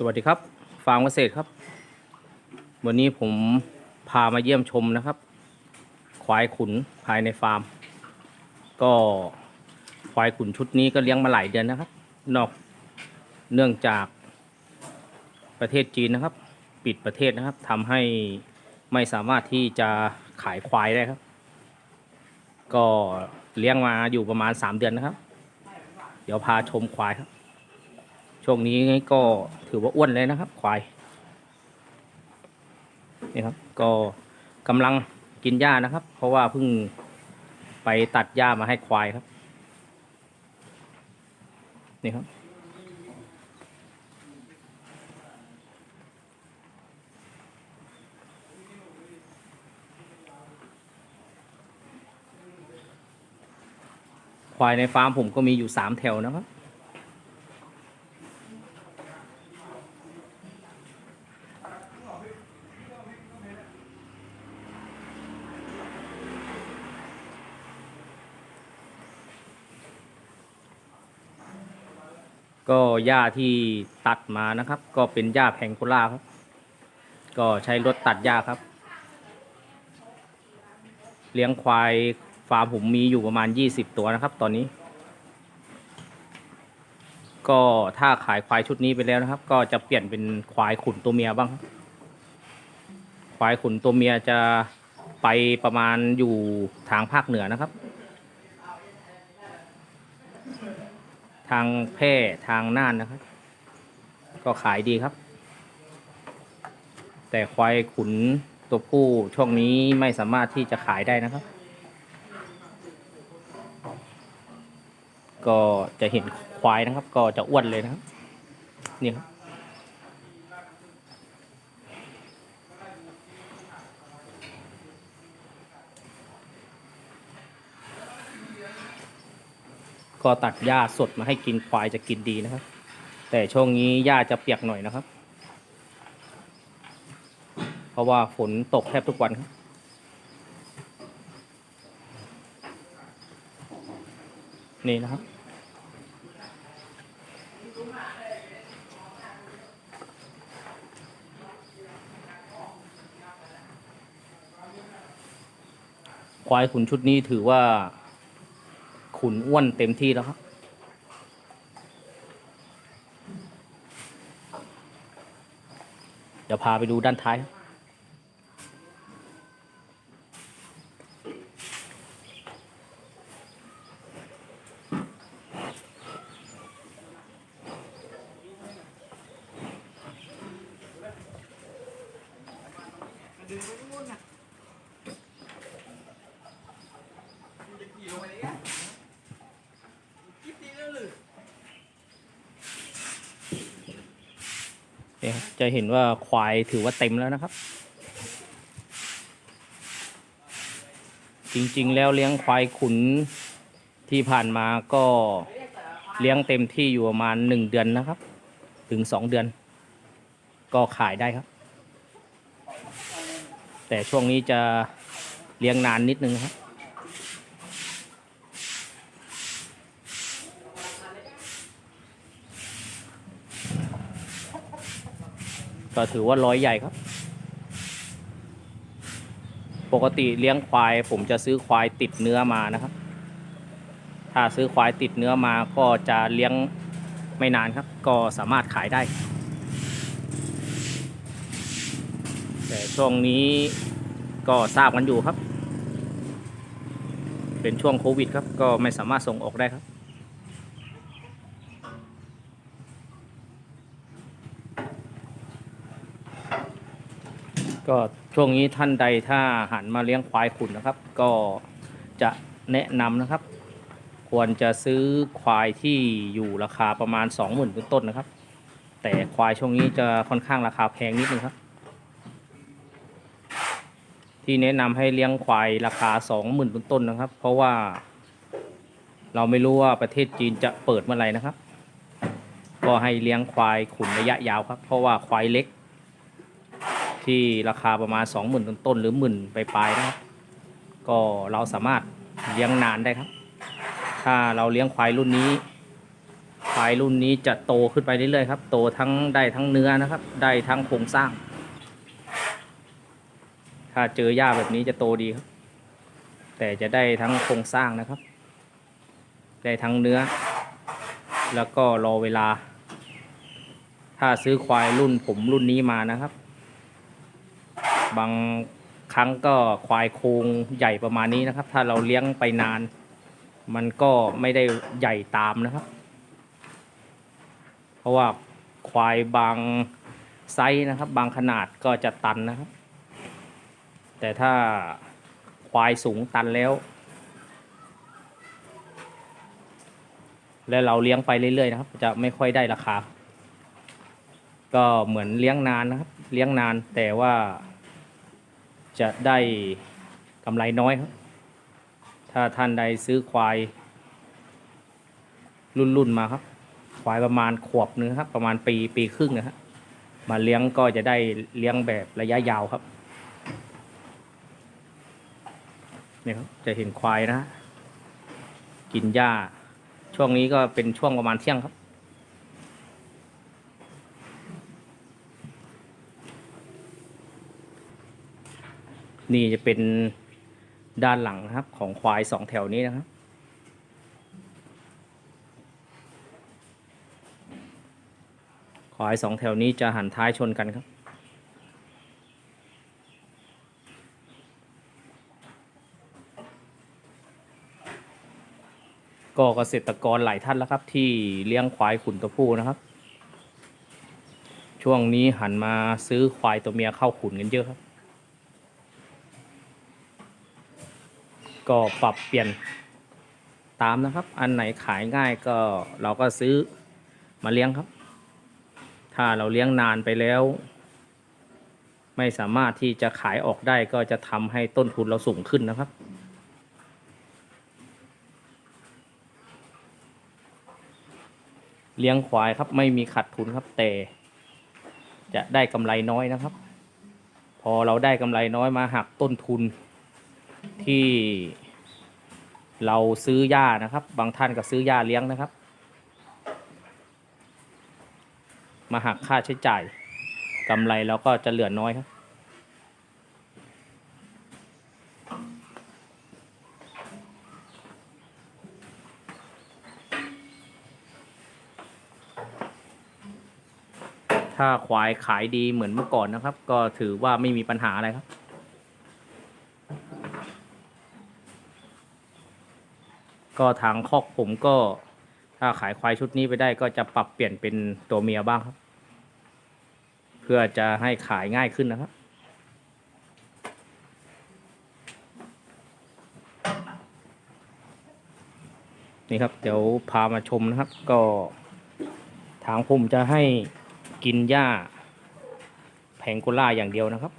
สวัสดีครับ ฟาร์มเกษตรครับ วันนี้ผมพามาเยี่ยมชมนะครับ ควายขุนภายในฟาร์ม ก็ควายขุนชุดนี้ก็เลี้ยงมาหลายเดือนนะครับ นอกเนื่องจากประเทศจีนนะครับ ปิดประเทศนะครับทำให้ไม่สามารถที่จะขายควายได้ครับ ก็เลี้ยงมาอยู่ประมาณ 3 เดือนนะครับ เดี๋ยวพาชมควายครับ ช่วงนี้ก็ถือว่าอ้วนเลยนะครับ ควายนี่ครับ ก็กำลังกินหญ้านะครับ เพราะว่าเพิ่งไปตัดหญ้ามาให้ควายครับ นี่ครับควายในฟาร์มผมก็มีอยู่สามแถวนะครับ ก็หญ้าที่ตัดมานะครับ ก็เป็นหญ้าแพงโคล่าครับ ก็ใช้รถตัดหญ้าครับ เลี้ยงควายฟาร์มผมมีอยู่ประมาณ 20 ตัวนะครับ ตอนนี้ ก็ถ้าขายควายชุดนี้ไปแล้วนะครับ ก็จะเปลี่ยนเป็นควายขุนตัวเมียบ้างครับควายขุนตัวเมียจะไปประมาณอยู่ทางภาคเหนือนะครับ ทางแพร่ทางน่านนะครับ ก็ขายดีครับ แต่ควายขุนตัวผู้ช่วงนี้ไม่สามารถที่จะขายได้นะครับ ก็จะเห็นควายนะครับ ก็จะอ้วนเลยนะครับ นี่ครับ ก็ตัดหญ้าสดมาให้กินควายจะกินดีนะครับ แต่ช่วงนี้หญ้าจะเปียกหน่อยนะครับ เพราะว่าฝนตกแทบทุกวันครับนี่นะครับ ควายขุนชุดนี้ถือว่า ขุนอ้วนเต็มที่แล้วครับ เดี๋ยวพาไปดูด้านท้ายครับเนี่ย ครับจะเห็นว่าควายถือว่าเต็มแล้วนะครับ จริงๆ แล้วเลี้ยงควายขุนที่ผ่านมาก็เลี้ยงเต็มที่อยู่ประมาณหนึ่งเดือนนะครับ ถึงสองเดือน ก็ขายได้ครับ แต่ช่วงนี้จะเลี้ยงนานนิดนึงครับ ก็ถือว่าร้อยใหญ่ครับ ปกติเลี้ยงควาย ผมจะซื้อควายติดเนื้อมานะครับ ถ้าซื้อควายติดเนื้อมาก็จะเลี้ยงไม่นานครับ ก็สามารถขายได้ แต่ช่วงนี้ก็ทราบกันอยู่ครับ เป็นช่วงโควิดครับ ก็ไม่สามารถส่งออกได้ครับ ก็ช่วงนี้ท่านใดถ้าหันมาเลี้ยงควายขุนนะครับ ก็จะแนะนำนะครับ ควรจะซื้อควายที่อยู่ราคาประมาณ 20,000ต้นต้นนะครับ แต่ควายช่วงนี้จะค่อนข้างราคาแพงนิดนึงครับ ที่แนะนำให้เลี้ยงควายราคา 20,000ต้นต้นนะครับ เพราะว่า เราไม่รู้ว่าประเทศจีนจะเปิดเมื่อไหร่นะครับ ก็ให้เลี้ยงควายขุนระยะยาวครับ เพราะว่าควายเล็ก ที่ราคาประมาณ 20,000ต้นต้นๆหรือหมื่นปลายๆนะครับ ก็เราสามารถเลี้ยงนานได้ครับ ถ้าเราเลี้ยงควายรุ่นนี้ควายรุ่นนี้จะโตขึ้นไปเรื่อยๆครับ โตทั้งได้ทั้งเนื้อนะครับ ได้ทั้งโครงสร้าง ถ้าเจอหญ้าแบบนี้จะโตดีครับ แต่จะได้ทั้งโครงสร้างนะครับ ได้ทั้งเนื้อ แล้วก็รอเวลา ถ้าซื้อควายรุ่นผมรุ่นนี้มานะครับ บางครั้งก็ควายโครงใหญ่ประมาณนี้นะครับ ถ้าเราเลี้ยงไปนาน มันก็ไม่ได้ใหญ่ตามนะครับ เพราะว่าควายบางไซส์นะครับ บางขนาดก็จะตันนะครับ แต่ถ้าควายสูงตันแล้ว และเราเลี้ยงไปเรื่อยๆนะครับ จะไม่ค่อยได้ราคา ก็เหมือนเลี้ยงนานนะครับ เลี้ยงนานแต่ว่า จะได้กำไรน้อยครับถ้าท่านใดซื้อควาย รุ่นๆมาครับ ควายประมาณขวบนึงครับ ประมาณปีปีครึ่งนะครับมาเลี้ยงก็จะได้เลี้ยงแบบระยะยาวครับนี่ครับจะเห็นควายนะฮะกินหญ้า ช่วงนี้ก็เป็นช่วงประมาณเที่ยงครับ นี่จะเป็นด้านหลังนะครับของควายสองแถวนี้นะครับ ควายสองแถวนี้จะหันท้ายชนกันครับก็เกษตรกรหลายท่านแล้วครับ ที่เลี้ยงควายขุนตัวผู้นะครับ ช่วงนี้หันมาซื้อควายตัวเมียเข้าขุนกันเยอะครับ ก็ปรับเปลี่ยนตามนะครับ อันไหนขายง่ายก็เราก็ซื้อมาเลี้ยงครับ ถ้าเราเลี้ยงนานไปแล้ว ไม่สามารถที่จะขายออกได้ก็จะทำให้ต้นทุนเราสูงขึ้นนะครับเลี้ยงควายครับไม่มีขาดทุนครับแต่จะได้กำไรน้อยนะครับ พอเราได้กำไรน้อยมาหักต้นทุน ที่เราซื้อหญ้านะครับ บางท่านก็ซื้อหญ้าเลี้ยงนะครับ มาหักค่าใช้จ่ายกำไรเราก็จะเหลือน้อยครับ ถ้าควายขายดีเหมือนเมื่อก่อนนะครับ ก็ถือว่าไม่มีปัญหาอะไรครับ ก็ทางคอกผมก็ถ้าขายควายชุดนี้ไปได้ก็จะปรับเปลี่ยนเป็นตัวเมียบ้างครับ เพื่อจะให้ขายง่ายขึ้นนะครับ นี่ครับ เดี๋ยวพามาชมนะครับ ก็ทางผมจะให้กินหญ้าแพงโกล่าอย่างเดียวนะครับ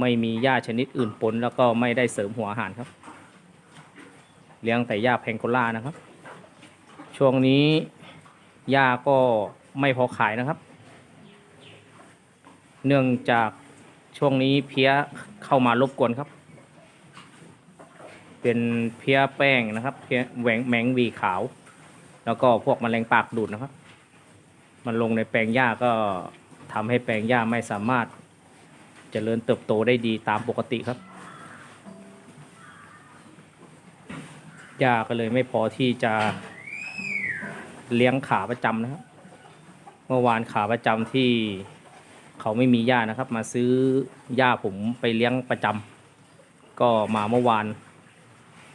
ไม่มีหญ้าชนิดอื่นปนแล้วก็ไม่ได้เสริมหัวอาหารครับ เลี้ยงแต่หญ้าแพงโกล่านะครับ ช่วงนี้หญ้าก็ไม่พอขายนะครับ เนื่องจากช่วงนี้เพี้ยเข้ามารบกวนครับ เป็นเพี้ยแป้งนะครับเพี้ยแหวงแมงวีขาว แล้วก็พวกแมลงปากดูดนะครับ มันลงในแปลงหญ้าก็ทำให้แปลงหญ้าไม่สามารถเจริญเติบโตได้ดีตามปกติครับ หญ้าก็เลยไม่พอที่จะเลี้ยงขาประจำนะครับ เมื่อวานขาประจำที่เขาไม่มีหญ้านะครับ มาซื้อหญ้าผมไปเลี้ยงประจำก็มาเมื่อวาน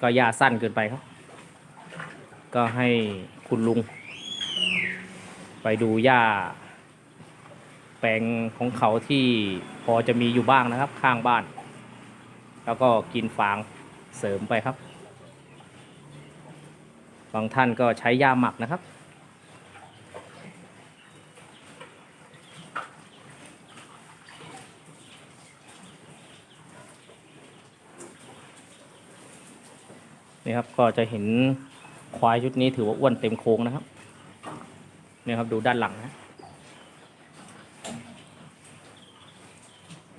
ก็หญ้าสั้นเกินไปครับ ก็ให้คุณลุง ไปดูหญ้าแปลงของเขาที่พอจะมีอยู่บ้างนะครับ ข้างบ้าน แล้วก็กินฟางเสริมไปครับ บางท่านก็ใช้ยาหมักนะครับ นี่ครับก็จะเห็นควายชุดนี้ถือว่าอ้วนเต็มโค้งนะครับเนี่ยครับดูด้านหลังนะ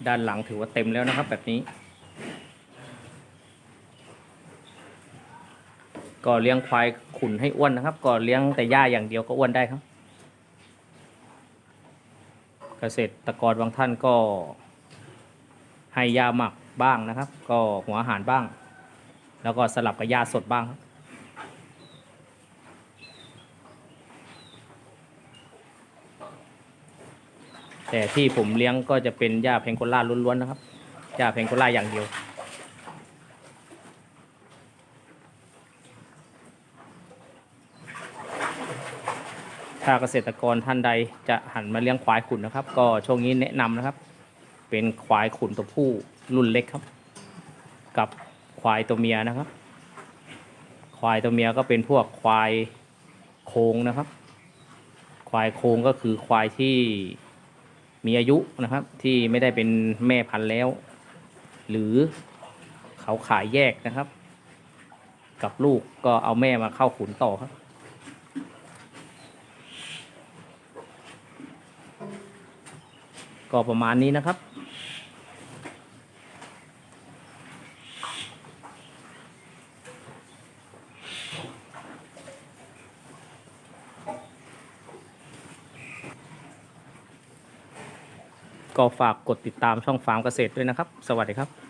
ด้านหลังถือว่าเต็มแล้วนะครับแบบนี้ ก็เลี้ยงควาย ขุนให้อ้วนนะครับก็เลี้ยงแต่หญ้าอย่างเดียวก็อ้วนได้ครับ เกษตรกรบางท่านก็ ให้หญ้าหมักบ้างนะครับ ก็หัวอาหารบ้าง แล้วก็สลับกับหญ้าสดบ้างครับแต่ที่ผมเลี้ยงก็จะเป็นหญ้าเพงโกล่าล้วนๆนะครับหญ้าเพงโกล่าอย่างเดียว ถ้าเกษตรกรท่านใดจะหันมาเลี้ยงควายขุนนะครับ ก็ช่วงนี้แนะนำนะครับ เป็นควายขุนตัวผู้รุ่นเล็กครับ กับควายตัวเมียนะครับ ควายตัวเมียก็เป็นพวกควายโค้งนะครับ ควายโค้งก็คือควายที่มีอายุนะครับ ที่ไม่ได้เป็นแม่พันธุ์แล้ว หรือเขาขายแยกนะครับ กับลูกก็เอาแม่มาเข้าขุนต่อครับ ก็ประมาณนี้นะครับ ก็ฝากกดติดตามช่องฟาร์มเกษตรด้วยนะครับ สวัสดีครับ